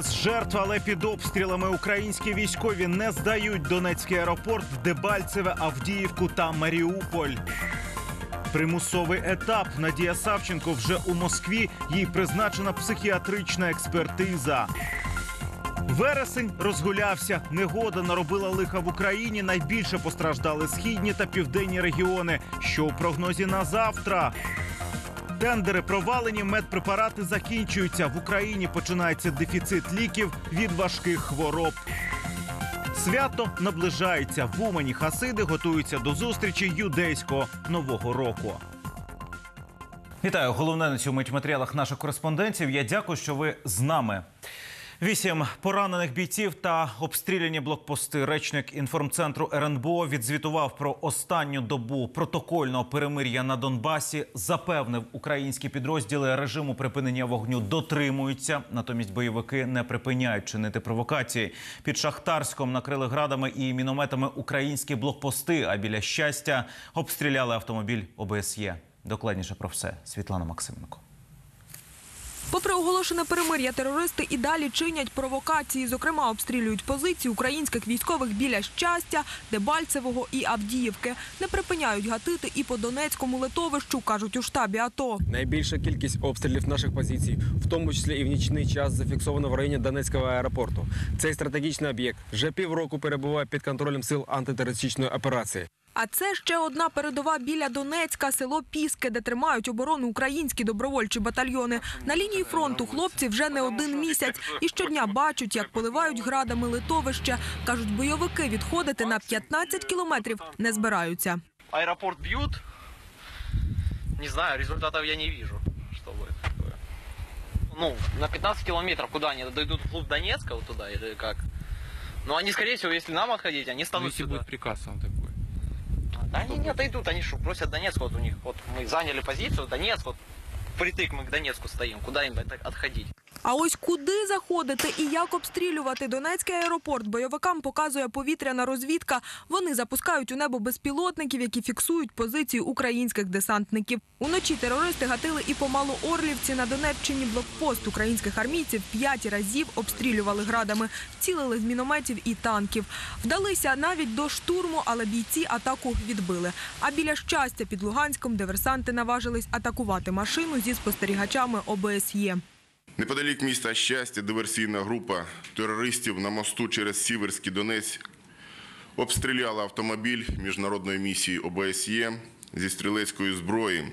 без жертв, але під обстрілами українські військові не здають Донецький аеропорт, Дебальцеве, Авдіївку та Маріуполь. Примусовий етап Надія Савченко вже у Москві. Їй призначена психіатрична експертиза. Вересень розгулявся. Негода наробила лиха в Україні. Найбільше постраждали східні та південні регіони. Що у прогнозі на завтра? Тендери провалені, медпрепарати закінчуються. В Україні починається дефіцит ліків від важких хвороб. Свято наближається. В Умані хасиди готуються до зустрічі юдейського нового року. Вітаю. Головне на в матеріалах наших кореспондентів. Я дякую, що ви з нами. Вісім поранених бійців та обстріляні блокпости. Речник інформцентру РНБО відзвітував про останню добу протокольного перемир'я на Донбасі. Запевнив, українські підрозділи режиму припинення вогню дотримуються. Натомість бойовики не припиняють чинити провокації. Під Шахтарськом накрили градами і мінометами українські блокпости. А біля щастя обстріляли автомобіль ОБСЄ. Докладніше про все Світлана Максименко. Попри оголошене перемир'я, терористи і далі чинять провокації. Зокрема, обстрілюють позиції українських військових біля щастя, Дебальцевого і Авдіївки. Не припиняють гатити і по Донецькому литовищу, кажуть у штабі АТО. Найбільша кількість обстрілів наших позицій, в тому числі і в нічний час, зафіксовано в районі Донецького аеропорту. Цей стратегічний об'єкт вже півроку перебуває під контролем сил антитерористичної операції. А це ще одна передова біля Донецька, село Піски, де тримають оборону українські добровольчі батальйони. На лінії фронту хлопці вже не один місяць і щодня бачать, як поливають градами литовище. Кажуть, бойовики відходити на 15 кілометрів не збираються. аэропорт бьют. Не знаю, результатов я не. Что будет такое. Ну, на 15 километров куда они дойдут вглубь Донецка вот туда или как? Ну, они, скорее всего, если нам отходить, они Ну, станут если сюда. приказ такой. Да они не отойдут, они что, просят Донецк, вот у них, вот мы заняли позицию, Донецк, вот притык мы к Донецку стоим, куда им это отходить? А ось куди заходити і як обстрілювати Донецький аеропорт бойовикам показує повітряна розвідка. Вони запускають у небо безпілотників, які фіксують позиції українських десантників. Уночі терористи гатили і по Малоорлівці на Донеччині блокпост українських армійців п'ять разів обстрілювали градами, цілили з мінометів і танків. Вдалися навіть до штурму, але бійці атаку відбили. А біля щастя під Луганськом диверсанти наважились атакувати машину зі спостерігачами ОБСЄ. Неподалік міста Щастя диверсійна група терористів на мосту через Сіверський Донець обстріляла автомобіль міжнародної місії ОБСЄ зі стрілецької зброї.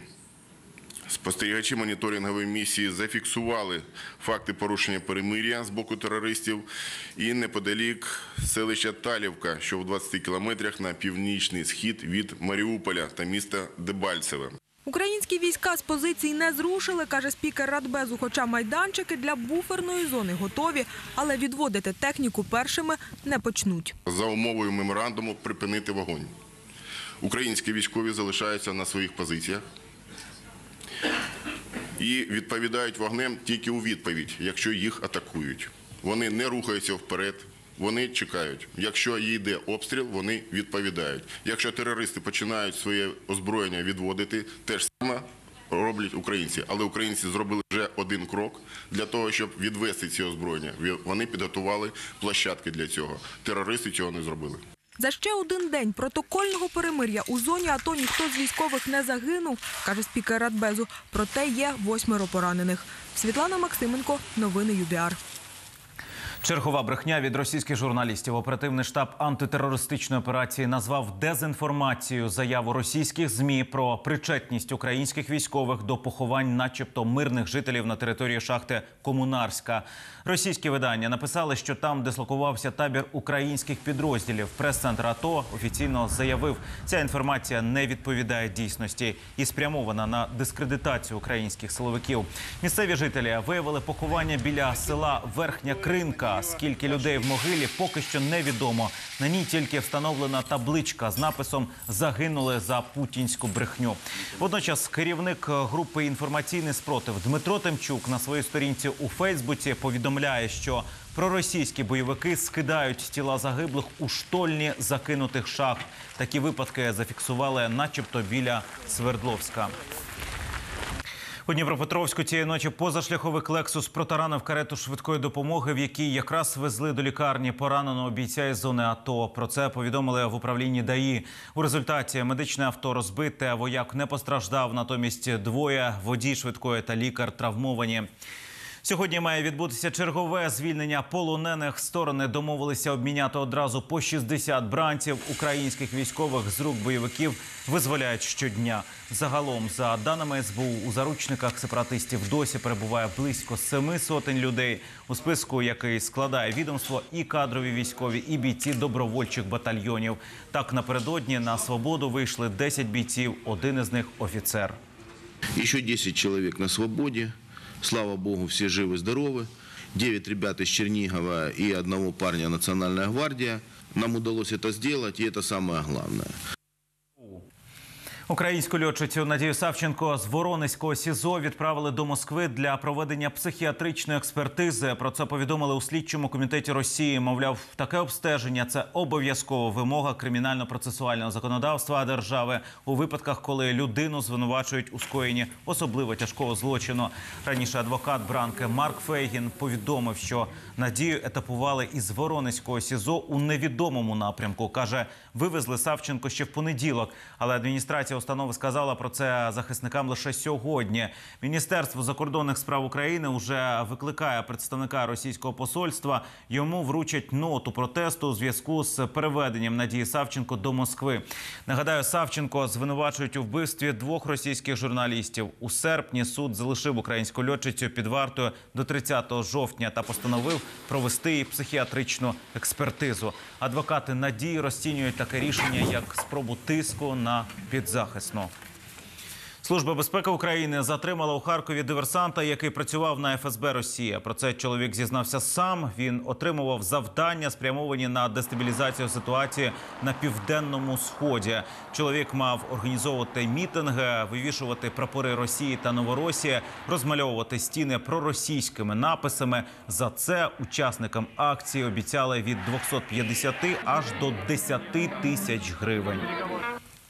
Спостерігачі моніторингової місії зафіксували факти порушення перемир'я з боку терористів і неподалік селища Талівка, що в 20 кілометрах на північний схід від Маріуполя та міста Дебальцеве. Українські війська з позицій не зрушили, каже спікер Радбезу. Хоча майданчики для буферної зони готові, але відводити техніку першими не почнуть. за умовою меморандуму припинити вогонь. Українські військові залишаються на своїх позиціях і відповідають вогнем тільки у відповідь, якщо їх атакують. Вони не рухаються вперед, вони чекають. Якщо йде обстріл, вони відповідають. Якщо терористи починають своє озброєння відводити, те ж саме роблять українці. Але українці зробили вже один крок для того, щоб відвести ці озброєння. Вони підготували площадки для цього. Терористи цього не зробили. За ще один день протокольного перемир'я у зоні АТО ніхто з військових не загинув, каже спікер Радбезу. Проте є восьмеро поранених. Світлана Максименко, новини ЮДР. Чергова брехня від російських журналістів. Оперативний штаб антитерористичної операції назвав дезінформацією заяву російських змі про причетність українських військових до поховань, начебто мирних жителів на території шахти Комунарська. Російські видання написали, що там дислокувався табір українських підрозділів. Прес-центр АТО офіційно заявив, ця інформація не відповідає дійсності і спрямована на дискредитацію українських силовиків. Місцеві жителі виявили поховання біля села Верхня Кринка. Скільки людей в могилі поки що невідомо. На ній тільки встановлена табличка з написом Загинули за путінську брехню. Водночас керівник групи інформаційний спротив Дмитро Темчук на своїй сторінці у Фейсбуці повідомляє, що проросійські бойовики скидають тіла загиблих у штольні закинутих шахт. Такі випадки зафіксували, начебто, біля Свердловська. У Дніпропетровську цієї ночі позашляховик Лексус протаранив карету швидкої допомоги, в якій якраз везли до лікарні пораненого бійця із зони АТО. Про це повідомили в управлінні ДАІ. У результаті медичне авто розбите, вояк не постраждав. Натомість двоє водій швидкої та лікар травмовані. Сьогодні має відбутися чергове звільнення полонених. Сторони домовилися обміняти одразу по 60 бранців. Українських військових з рук бойовиків визволяють щодня. Загалом, за даними СБУ, у заручниках сепаратистів досі перебуває близько семи сотень людей. У списку, який складає відомство, і кадрові військові, і бійці добровольчих батальйонів. Так напередодні на свободу вийшли 10 бійців. Один із них офіцер. Еще 10 человек на свободе. Слава богу, все живы-здоровы. 9 ребят из Чернигова и одного парня Национальная гвардия. Нам удалось это сделать, и это самое главное. Українську льотчицю Надію Савченко з Воронезького СІЗО відправили до Москви для проведення психіатричної експертизи. Про це повідомили у слідчому комітеті Росії. Мовляв, таке обстеження це обов'язкова вимога кримінально-процесуального законодавства держави у випадках, коли людину звинувачують у скоєнні особливо тяжкого злочину. Раніше адвокат Бранки Марк Фейгін повідомив, що Надію етапували із Воронезького СІЗО у невідомому напрямку. каже, вивезли Савченко ще в понеділок, але адміністрація установи сказала про це захисникам лише сьогодні. Міністерство закордонних справ України вже викликає представника російського посольства. Йому вручать ноту протесту у зв'язку з переведенням Надії Савченко до Москви. Нагадаю, Савченко звинувачують у вбивстві двох російських журналістів. У серпні суд залишив українську льотчицю під вартою до 30 жовтня та постановив провести їй психіатричну експертизу. Адвокати Надії розцінюють таке рішення як спробу тиску на підзахисну. Служба безпеки України затримала у Харкові диверсанта, який працював на ФСБ Росія. Про це чоловік зізнався сам. Він отримував завдання, спрямовані на дестабілізацію ситуації на південному сході. Чоловік мав організовувати мітинги, вивішувати прапори Росії та Новоросії, розмальовувати стіни проросійськими написами. За це учасникам акції обіцяли від 250 аж до 10 тисяч гривень.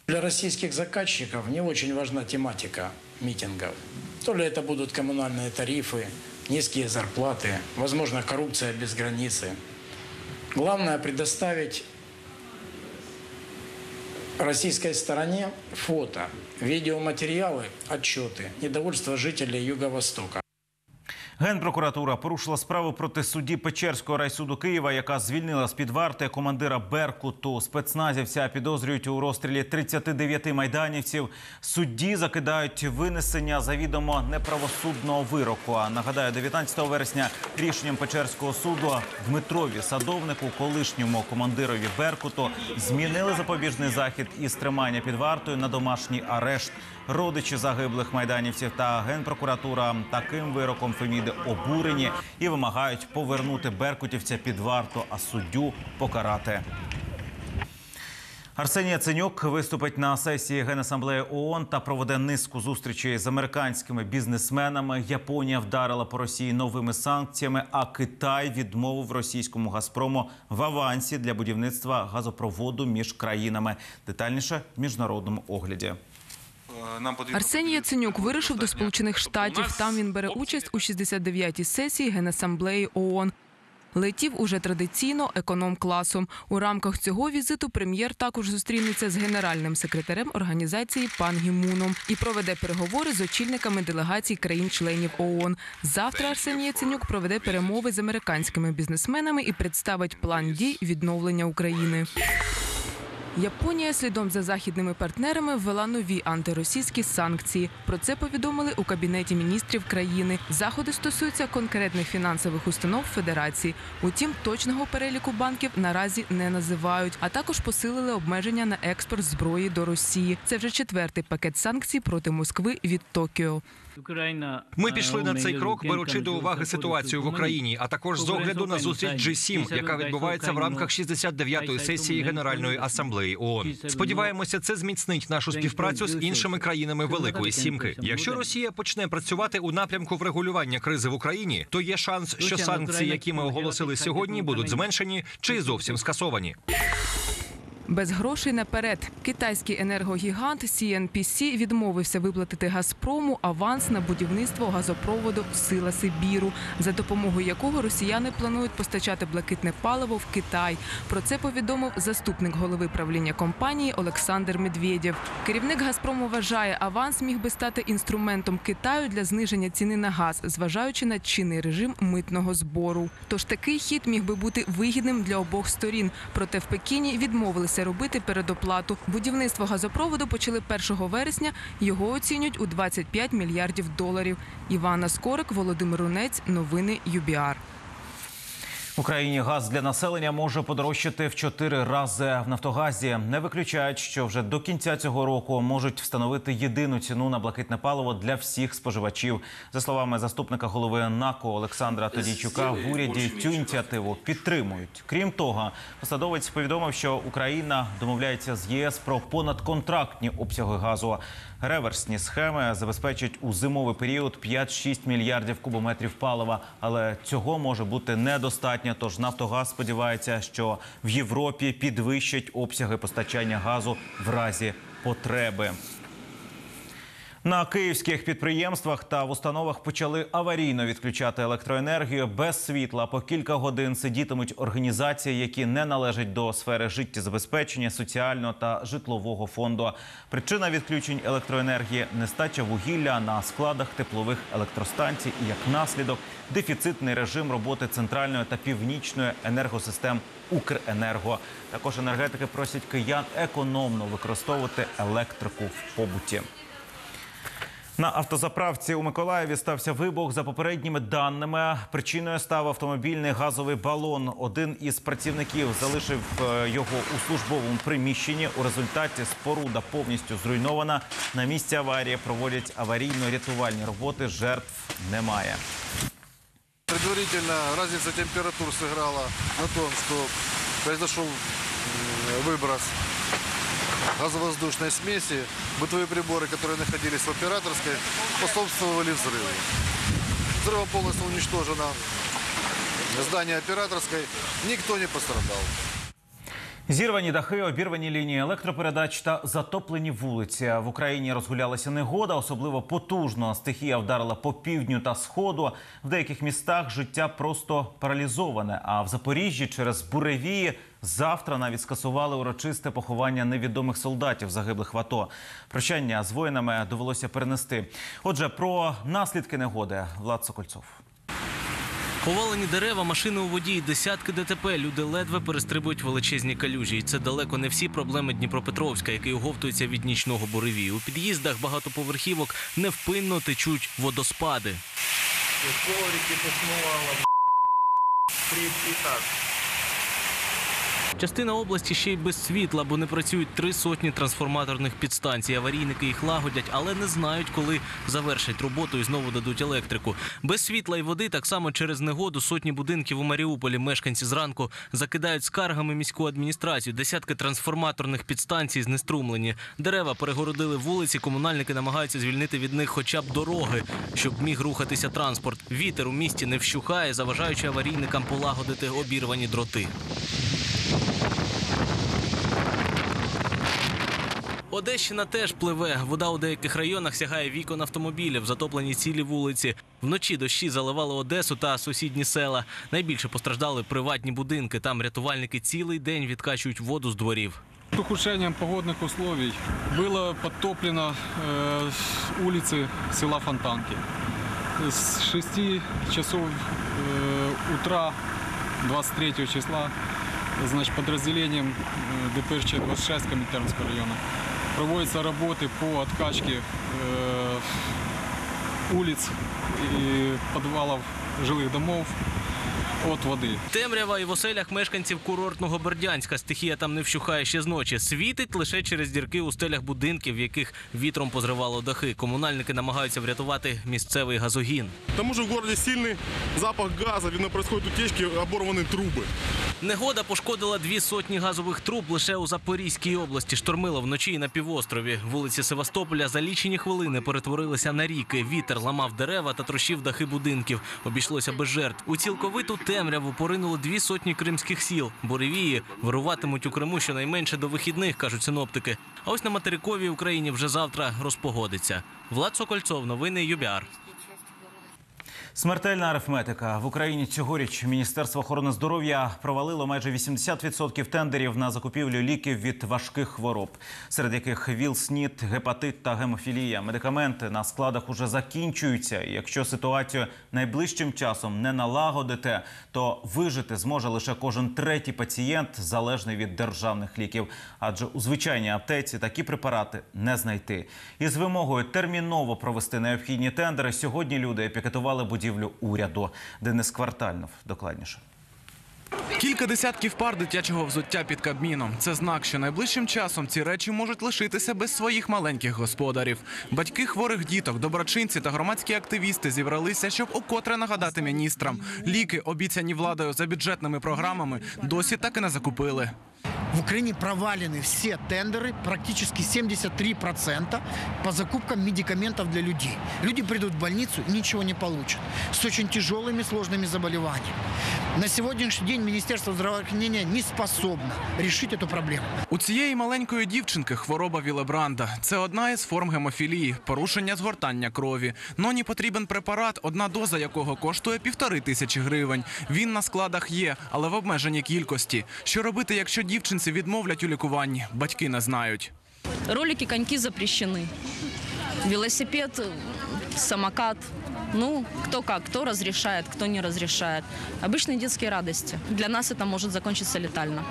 Для российских заказчиков не очень важна тематика митингов. То ли это будут коммунальные тарифы, низкие зарплаты, возможно, коррупция без границы. Главное предоставить российской стороне фото, видеоматериалы, отчеты, недовольство жителей Юго-Востока. Генпрокуратура порушила справу проти судді Печерського райсуду Києва, яка звільнила з під варти командира Беркуту. Спецназівця підозрюють у розстрілі 39 майданівців. Судді закидають винесення завідомо неправосудного вироку. А нагадаю, 19 вересня рішенням Печерського суду Дмитрові Садовнику, колишньому командирові Беркуту, змінили запобіжний захід із тримання під вартою на домашній арешт. Родичі загиблих майданівців та генпрокуратура таким вироком Феміди обурені і вимагають повернути беркутівця під варту, а суддю покарати. Арсеній Яценюк виступить на сесії Генасамблеї ООН та проведе низку зустрічей з американськими бізнесменами. Японія вдарила по Росії новими санкціями, а Китай відмовив російському Газпрому в авансі для будівництва газопроводу між країнами. Детальніше в міжнародному огляді. Нам потрібно Арсеній Яценюк вирушив до Сполучених Штатів. Там він бере участь у 69-й сесії Генасамблеї ООН. Летів уже традиційно економ-класом. У рамках цього візиту прем'єр також зустрінеться з генеральним секретарем організації пан Гімуном і проведе переговори з очільниками делегацій країн-членів ООН. Завтра Арсеній Яценюк проведе перемови з американськими бізнесменами і представить план дій відновлення України. Японія слідом за західними партнерами ввела нові антиросійські санкції. Про це повідомили у кабінеті міністрів країни. Заходи стосуються конкретних фінансових установ Федерації. Утім, точного переліку банків наразі не називають, а також посилили обмеження на експорт зброї до Росії. Це вже четвертий пакет санкцій проти Москви від Токіо. Ми пішли на цей крок, беручи до уваги ситуацію в Україні, а також з огляду на зустріч G7, яка відбувається в рамках 69-ї сесії Генеральної асамблеї ООН. Сподіваємося, це зміцнить нашу співпрацю з іншими країнами Великої Сімки. Якщо Росія почне працювати у напрямку врегулювання кризи в Україні, то є шанс, що санкції, які ми оголосили сьогодні, будуть зменшені чи зовсім скасовані. Без грошей наперед китайський енергогігант CNPC відмовився виплатити Газпрому аванс на будівництво газопроводу Сила Сибіру, за допомогою якого росіяни планують постачати блакитне паливо в Китай. Про це повідомив заступник голови правління компанії Олександр Медведєв. Керівник Газпрому вважає, аванс міг би стати інструментом Китаю для зниження ціни на газ, зважаючи на чинний режим митного збору. Тож такий хід міг би бути вигідним для обох сторін. Проте в Пекіні відмовилися робити передоплату. Будівництво газопроводу почали 1 вересня. Його оцінюють у 25 мільярдів доларів. Івана Скорик, Володимир Рунець. Новини ЮБІАР. В Україні газ для населення може подорожчати в чотири рази. В Нафтогазі не виключають, що вже до кінця цього року можуть встановити єдину ціну на блакитне паливо для всіх споживачів. За словами заступника голови НАКО Олександра Тодійчука, в уряді цю ініціативу підтримують. Крім того, посадовець повідомив, що Україна домовляється з ЄС про понадконтрактні обсяги газу. Реверсні схеми забезпечать у зимовий період 5-6 мільярдів кубометрів палива, але цього може бути недостатньо. Тож Нафтогаз сподівається, що в Європі підвищать обсяги постачання газу в разі потреби. На київських підприємствах та в установах почали аварійно відключати електроенергію без світла. По кілька годин сидітимуть організації, які не належать до сфери життєзабезпечення, соціального та житлового фонду. Причина відключень електроенергії нестача вугілля на складах теплових електростанцій і як наслідок дефіцитний режим роботи центральної та північної енергосистем Укренерго. Також енергетики просять киян економно використовувати електрику в побуті. На автозаправці у Миколаєві стався вибух. За попередніми даними причиною став автомобільний газовий балон. Один із працівників залишив е, його у службовому приміщенні. У результаті споруда повністю зруйнована. На місці аварії проводять аварійно-рятувальні роботи. Жертв немає. Предварительно разница температур сыграла на том, что произошел м, выброс газовоздушной смеси. Бытовые приборы, которые находились в операторской, способствовали взрыву. Взрывом полностью уничтожено здание операторской. Никто не пострадал. Зірвані дахи, обірвані лінії електропередач та затоплені вулиці. В Україні розгулялася негода, особливо потужно. Стихія вдарила по півдню та сходу. В деяких містах життя просто паралізоване. А в Запоріжжі через буревії завтра навіть скасували урочисте поховання невідомих солдатів, загиблих в АТО. Прощання з воїнами довелося перенести. Отже, про наслідки негоди Влад Сокольцов. Повалені дерева, машини у воді, десятки ДТП. Люди ледве перестрибують величезні калюжі. І це далеко не всі проблеми Дніпропетровська, який оговтується від нічного буревію. У під'їздах багатоповерхівок невпинно течуть водоспади. Частина області ще й без світла, бо не працюють три сотні трансформаторних підстанцій. Аварійники їх лагодять, але не знають, коли завершать роботу і знову дадуть електрику. Без світла і води, так само через негоду, сотні будинків у Маріуполі мешканці зранку закидають скаргами міську адміністрацію. Десятки трансформаторних підстанцій знеструмлені. Дерева перегородили вулиці. Комунальники намагаються звільнити від них хоча б дороги, щоб міг рухатися транспорт. Вітер у місті не вщухає, заважаючи аварійникам полагодити обірвані дроти. Одещина теж пливе. Вода у деяких районах сягає вікон автомобілів, затоплені цілі вулиці. Вночі дощі заливали Одесу та сусідні села. Найбільше постраждали приватні будинки. Там рятувальники цілий день відкачують воду з дворів. С ухудшением погодных условий было подтоплено э, улицы села Фонтанки. С 6 часов э, утра 23 числа значит, подразделением э, ДПРЧ-26 Коминтернского района проводятся работы по откачке э, улиц и подвалов жилых домов от воды. Темрява і в оселях мешканців курортного Бердянська. Стихія там не вщухає ще з ночі. Світить лише через дірки у стелях будинків, в яких вітром позривало дахи. Комунальники намагаються врятувати місцевий газогін. К тому же в городе сильный запах газа, видно, происходят утечки, оборваны трубы. Негода пошкодила дві сотні газових труб лише у Запорізькій області. Штормило вночі і на півострові. Вулиці Севастополя за лічені хвилини перетворилися на ріки. Вітер ламав дерева та трощив дахи будинків. Обійшлося без жертв. У цілковиту темряву поринули дві сотні кримських сіл. Буревії вируватимуть у Криму щонайменше до вихідних, кажуть синоптики. А ось на материковій Україні вже завтра розпогодиться. Влад Сокольцов, новини ЮБІАР. Смертельна арифметика в Україні цьогоріч Міністерство охорони здоров'я провалило майже 80% тендерів на закупівлю ліків від важких хвороб, серед яких ВІЛ, СНІД, гепатит та гемофілія. Медикаменти на складах уже закінчуються. І якщо ситуацію найближчим часом не налагодите, то вижити зможе лише кожен третій пацієнт, залежний від державних ліків. Адже у звичайній аптеці такі препарати не знайти. Із вимогою терміново провести необхідні тендери сьогодні люди пікетували будівлю уряду. Денис Квартальнов докладніше. Кілька десятків пар дитячого взуття під кабміном. Це знак, що найближчим часом ці речі можуть лишитися без своїх маленьких господарів. Батьки хворих діток, доброчинці та громадські активісти зібралися, щоб укотре нагадати міністрам. Ліки, обіцяні владою за бюджетними програмами, досі так і не закупили. В Украине провалены все тендеры, практически 73% по закупкам медикаментов для людей. Люди придут в больницу и ничего не получат. С очень тяжелыми, сложными заболеваниями. На сегодняшний день Министерство здравоохранения не способно решить эту проблему. У цієї маленької дівчинки хвороба Вілебранда. Це одна із форм гемофілії, порушення згортання крові. Ноні потрібен препарат, одна доза якого коштує півтори тисячі гривень. Він на складах є, але в обмеженій кількості. Що робити, якщо дівчинці Відмовлять у лікуванні? Батьки не знають. Ролики, коньки запрещені. Велосипед, самокат. Ну, кто как, кто разрешает, кто не разрешает. Обычные детские радости. Для нас это может закончиться летально.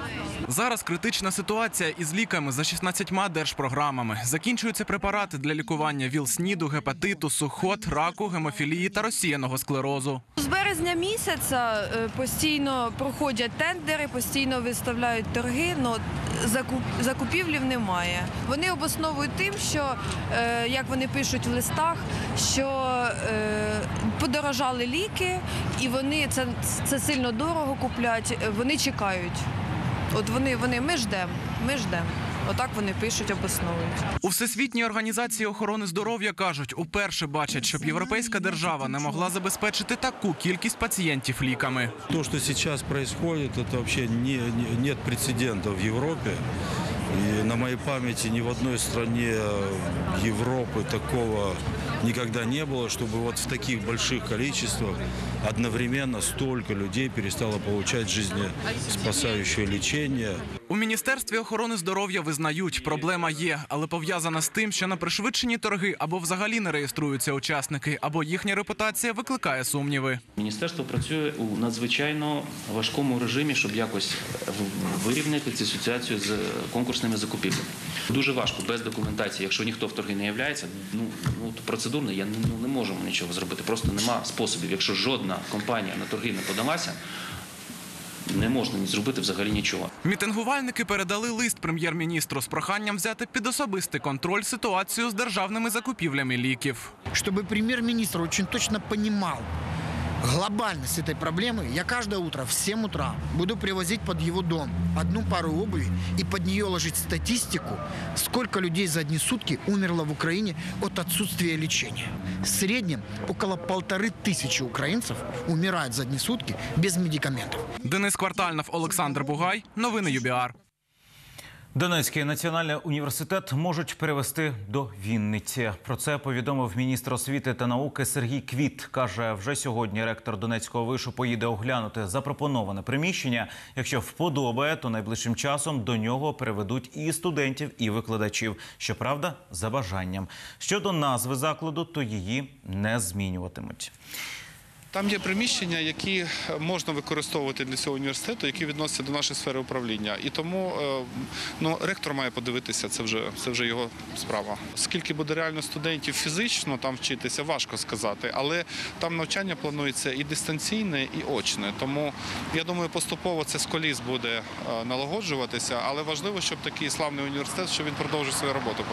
Зараз критична ситуація із ліками за 16 держпрограмами. Закінчуються препарати для лікування ВІЛ-СНІДу, гепатиту, сухот, раку, гемофілії та розсіяного склерозу. З березня місяця е, постійно проходять тендери, постійно виставляють торги, але закуп, закупівлів немає. Вони обосновують тим, що, е, як вони пишуть в листах, що е, подорожали ліки, і вони це, це сильно дорого куплять, вони чекають. От вони, вони ми ждемо, ми ждемо. Отак вони пишуть, обосновують. У Всесвітній організації охорони здоров'я кажуть, уперше бачать, щоб європейська держава не могла забезпечити таку кількість пацієнтів ліками. То, что сейчас происходит, это вообще не, не- прецедента в Европе. И на моей памяти ни в одной стране Европы такого никогда не было, чтобы вот в таких больших количествах одновременно столько людей перестало получать жизнеспасающее лечение. У міністерстві охорони здоров'я визнають, проблема є, але пов'язана з тим, що на пришвидшені торги або взагалі не реєструються учасники, або їхня репутація викликає сумніви. Міністерство працює у надзвичайно важкому режимі, щоб якось вирівняти цю ситуацію з конкурсними закупівлями. Дуже важко без документації, якщо ніхто в торги не являється, ну, ну процедурно я ну, не можемо нічого зробити. Просто нема способів. Якщо жодна компанія на торги не подалася, не можна ні зробити взагалі нічого. Мітингувальники передали лист прем'єр-міністру з проханням взяти під особистий контроль ситуацію з державними закупівлями ліків. щоб прем'єр-міністр дуже точно понимал глобальность этой проблемы, я каждое утро в 7 утра буду привозить под его дом одну пару обуви и под нее ложить статистику, сколько людей за одни сутки умерло в Украине от отсутствия лечения. В среднем около полторы тысячи украинцев умирают за одни сутки без медикаментов. Денис Квартальнов, Олександр Бугай. Новини ЮБІАР. Донецький національний університет можуть перевести до Вінниці. Про це повідомив міністр освіти та науки Сергій Квіт. каже, вже сьогодні ректор Донецького вишу поїде оглянути запропоноване приміщення. Якщо вподобає, то найближчим часом до нього переведуть і студентів, і викладачів. Щоправда, за бажанням. Щодо назви закладу, то її не змінюватимуть. Там є приміщення, які можна використовувати для цього університету, які відносяться до нашої сфери управління. І тому е, ну, ректор має подивитися, це вже, це вже його справа. Скільки буде реально студентів фізично там вчитися, важко сказати, але там навчання планується і дистанційне, і очне. Тому я думаю, поступово це з коліс буде е, налагоджуватися, але важливо, щоб такий славний університет, щоб він продовжив свою роботу.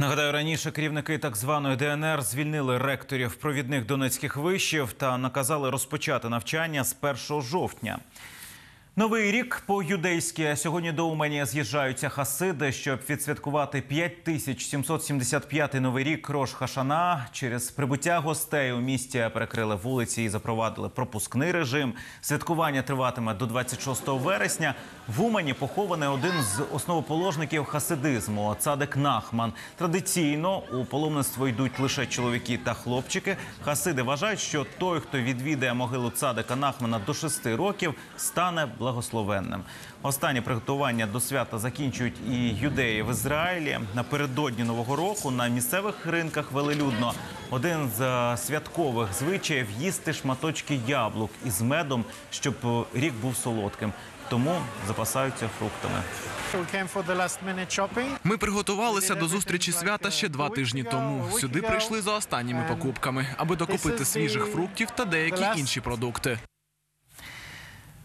Нагадаю, раніше керівники так званої ДНР звільнили ректорів провідних донецьких вишів та наказали розпочати навчання з 1 жовтня. Новий рік по-юдейськи. Сьогодні до Умані з'їжджаються хасиди, щоб відсвяткувати 5775-й новий рік Рош Хашана. Через прибуття гостей у місті перекрили вулиці і запровадили пропускний режим. Святкування триватиме до 26 вересня. В Умані похований один з основоположників хасидизму Цадик Нахман. Традиційно у паломництво йдуть лише чоловіки та хлопчики. Хасиди вважають, що той, хто відвідає могилу Цадика Нахмана до 6 років, стане благословенним. Останні приготування до свята закінчують і юдеї в Ізраїлі. Напередодні нового року на місцевих ринках велелюдно. Один з е, святкових звичаїв їсти шматочки яблук із медом, щоб рік був солодким. Тому запасаються фруктами. Ми приготувалися до зустрічі свята ще два тижні тому. Сюди прийшли за останніми покупками, аби докупити свіжих фруктів та деякі інші продукти.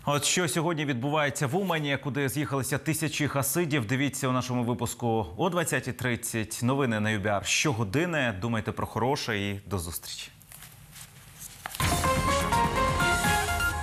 От що сьогодні відбувається в Умані, куди з'їхалися тисячі хасидів. Дивіться у нашому випуску о 20.30. Новини на ЮБР щогодини. Думайте про хороше і до зустрічі.